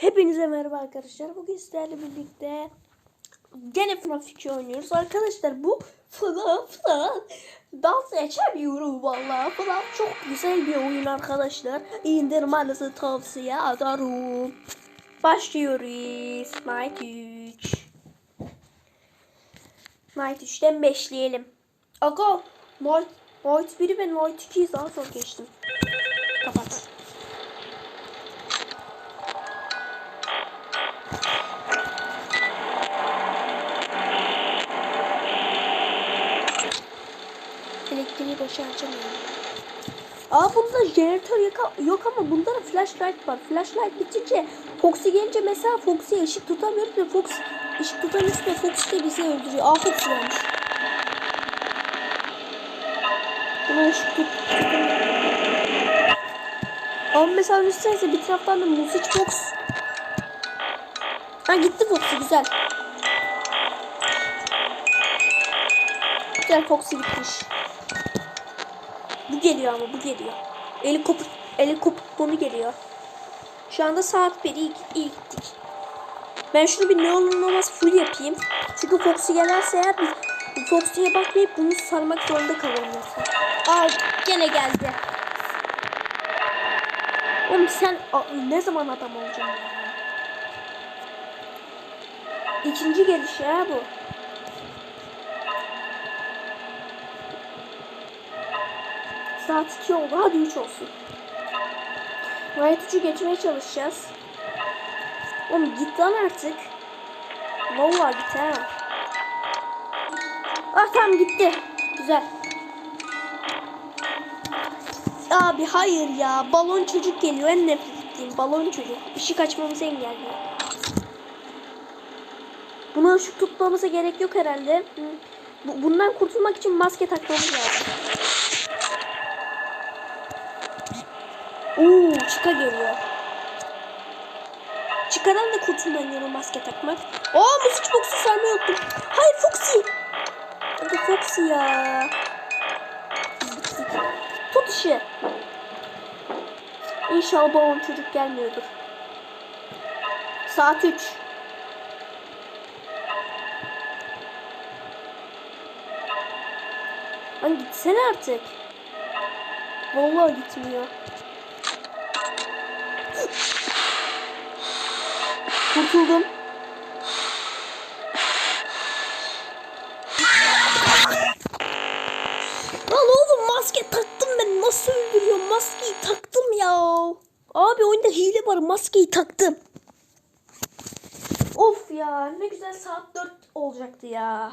Hepinize merhaba arkadaşlar. Bugün sizlerle birlikte gene FNAF 2 oynuyoruz. Arkadaşlar bu FNAF dans geçemiyorum valla. FNAF çok güzel bir oyun arkadaşlar. İndirmenizi tavsiye ederim. Başlıyoruz. Night 3. Night 3'ten beşleyelim. Aga Night, Night 1'i ve Night 2'yi daha zor geçtim. Kapat. Elektriği boşa harcamayalım. Aa bunda jeneratör yok, ama bunda da flashlight var. Flashlight bitince Foxy gelince mesela Foxy'ye ışık tutamıyoruz ve Fox ışık tutamıyoruz ve Foxy de bizi öldürüyor. Aa Foxy varmış. Buna ışık tut. Ama mesela düşünsenize bir taraftan da Music Fox. Ha gitti Foxy güzel. Güzel Foxy gitmiş. Bu geliyor ama bu geliyor. Helikopter, helikopter geliyor. Şu anda saat 1 iyi, iyi gittik. Ben şunu bir ne olur ne olmaz full yapayım. Çünkü Foxy gelirse eğer biz Foxy'ye bakmayıp bunu sarmak zorunda kalırım mesela. Gene geldi. Oğlum sen Aa, ne zaman adam olacaksın ya? İkinci geliş ya bu. Saat 2 oldu. Hadi 3 olsun. Night 3'ü geçmeye çalışacağız. Oğlum git lan artık. Vallahi git ha. Ah tamam gitti. Güzel. Abi hayır ya. Balon çocuk geliyor. En nefret ettiğim balon çocuk. Işık açmamızı engelliyor. Buna ışık tutmamıza gerek yok herhalde. Bundan kurtulmak için maske takmamız lazım. Oo, çıka geliyor. Çıkadan da kurtulmuyorum maske takmak. Aa müzik boxu sarmayı unuttum. Hayır Foxy. Hadi Foxy ya. Tut işi. İnşallah balon çocuk gelmiyordur. Saat 3. Lan gitsene artık. Vallahi gitmiyor. Kurtuldum. Lan oğlum maske taktım ben. Nasıl öldürüyorum? Maskeyi taktım ya. Abi oyunda hile var. Maskeyi taktım. Of ya ne güzel saat 4 olacaktı ya.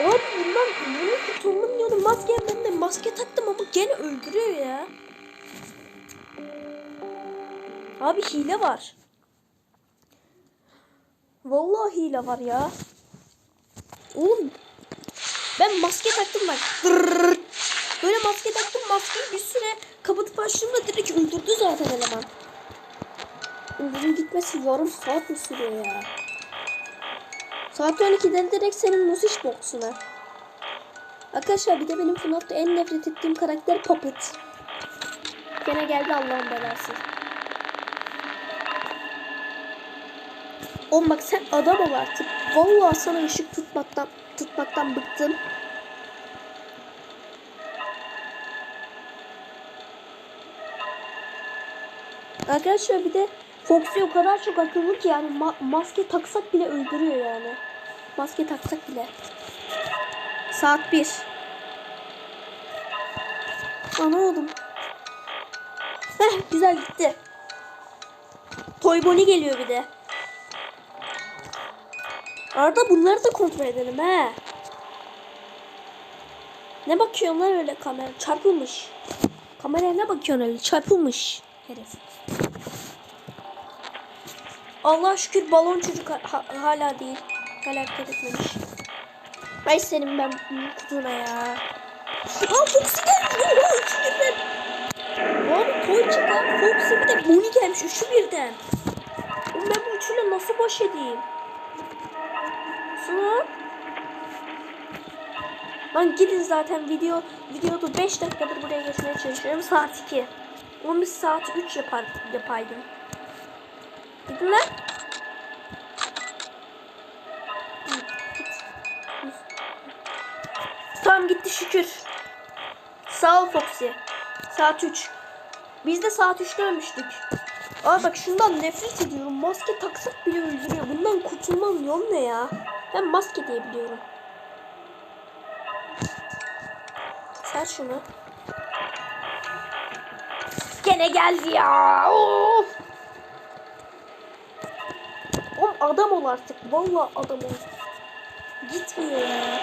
Abi bundan bunu kurtulmam diyordum. Maske ben de maske taktım ama gene öldürüyor ya. Abi hile var. Vallahi hile var ya. Oğlum ben maske taktım bak. Böyle maske taktım maskeyi bir süre kapatıp açtığımda direkt öldürdü zaten eleman. Bunun gitmesi yarım saat mi sürüyor ya? Saat 12'den direkt senin musiş boksuna. Arkadaşlar bir de benim FNAF'ta en nefret ettiğim karakter Puppet. Gene geldi Allah'ın belası. Oğlum bak sen adam ol artık. Vallahi sana ışık tutmaktan tutmaktan bıktım. Arkadaşlar bir de Foxy o kadar çok akıllı ki yani ma- maske taksak bile öldürüyor yani. Maske taksak bile. Saat 1. Ana oğlum. Heh güzel gitti. Toy Bonnie geliyor bir de. Arada bunları da kontrol edelim he. Ne bakıyorsun lan öyle kamera? Çarpılmış. Kameraya ne bakıyorsun öyle? Çarpılmış. Herif. Allah şükür balon çocuk ha- ha- hala değil. Hareket etmemiş. Ay senin ben kutuna ya. Aa Foxy geldi. Oha üçü birden. Abi toy çıkan Foxy bir de Bonnie gelmiş. Üçü birden. Oğlum ben bu üçüyle nasıl baş edeyim? Sonra Lan gidin zaten video videoda 5 dakikadır buraya geçmeye çalışıyorum. Saat 2. Onu saat 3 yapar, yapaydım. Gidin lan. Tamam gitti şükür. Sağ ol Foxy. Saat 3. Biz de saat 3'te ölmüştük. Aa bak şundan nefret ediyorum. Maske taksak bile öldürüyor. Bundan kurtulmam yol ne ya? Ben maske diye biliyorum. Ser şunu. Gene geldi ya. Of. Oğlum adam ol artık. Vallahi adam ol. Gitmiyor ya.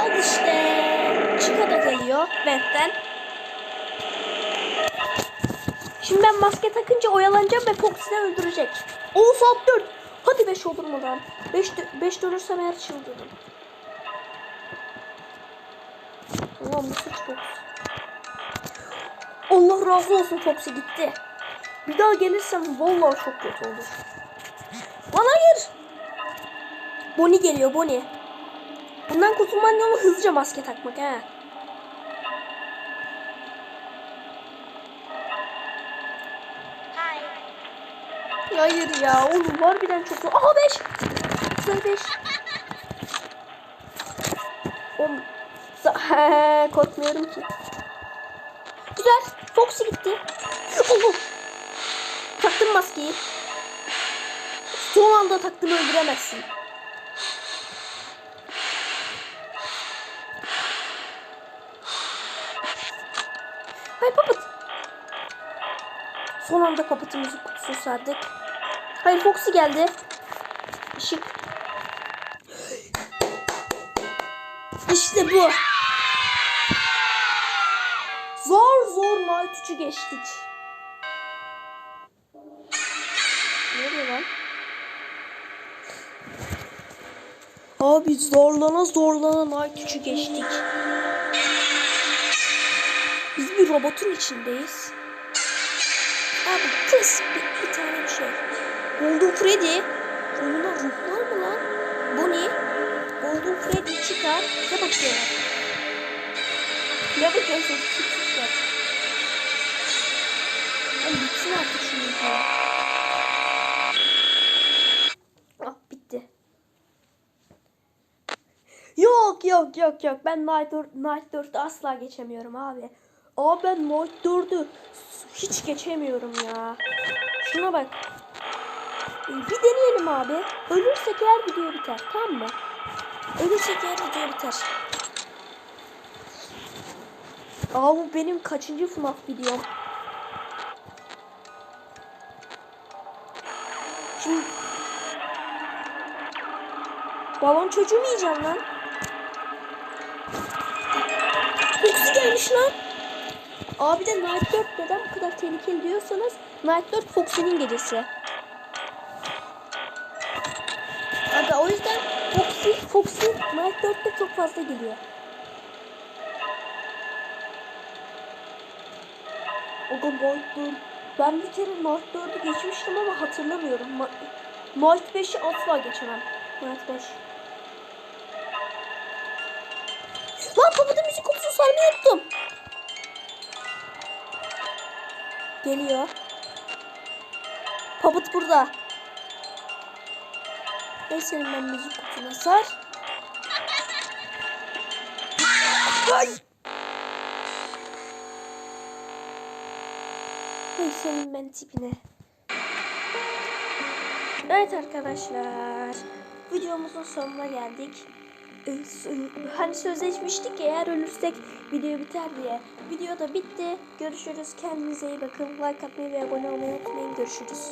Al işte. Chica da geliyor. Bent'ten. Şimdi ben maske takınca oyalanacağım ve Foxy'den öldürecek. O saat 4. Hadi 5 olur mu lan? 5 5 dönürsem eğer çıldırırım. Ulan bu suç Fox. Allah razı olsun Foxy gitti. Bir daha gelirsem vallahi çok kötü olur. Lan hayır. Bonnie geliyor Bonnie. Bundan kurtulmanın yolu hızlıca maske takmak he. Hayır ya oğlum harbiden çok zor. Aha 5. Güzel 5. Oğlum korkmuyorum ki. Güzel. Foxy gitti. Oh. Taktım maskeyi. Son anda taktım öldüremezsin. Hayır papat. Son anda papatımızı kutusu sardık. Hayır Foxy geldi. Işık. İşte bu. Zor zor Night 3'ü geçtik. Ne oluyor lan? Abi zorlana zorlana Night 3'ü geçtik. Biz bir robotun içindeyiz. Abi kız bir, bir tane bir şey. Golden Freddy. Bunlar ruhlar mı lan? Bonnie. Golden Freddy çıkar. Bize bakıyorlar. Ne bakıyorsunuz? Çıksınlar. Ay bitsin artık şunu. Ah bitti. Yok yok yok yok. Ben Night, 4, Night 4'ü asla geçemiyorum abi. Aa ben Night 4'ü hiç geçemiyorum ya. Şuna bak. Ee, Bir deneyelim abi. Ölürsek eğer video biter. Tamam mı? Ölürsek eğer video biter. Aa bu benim kaçıncı FNAF videom? Şimdi Balon çocuğu mu yiyeceğim lan? Foxy gelmiş lan. Abi de Night 4 neden bu kadar tehlikeli diyorsanız Night 4 Foxy'nin gecesi. O yüzden Foxy, Foxy Night 4'te çok fazla geliyor. Aga Night 4. Ben bir kere Night 4'ü geçmiştim ama hatırlamıyorum. Ma- Night 5'i asla geçemem. Night 5. Lan papatya müzik kutusu sarmayı unuttum. Geliyor. Papıt burada. Senin ben müzik kutuna sar. Ay. Ay senin ben tipine. Evet arkadaşlar. Videomuzun sonuna geldik. Ee, Hani sözleşmiştik eğer ölürsek video biter diye. Video da bitti. Görüşürüz. Kendinize iyi bakın. Like atmayı ve abone olmayı unutmayın. Görüşürüz.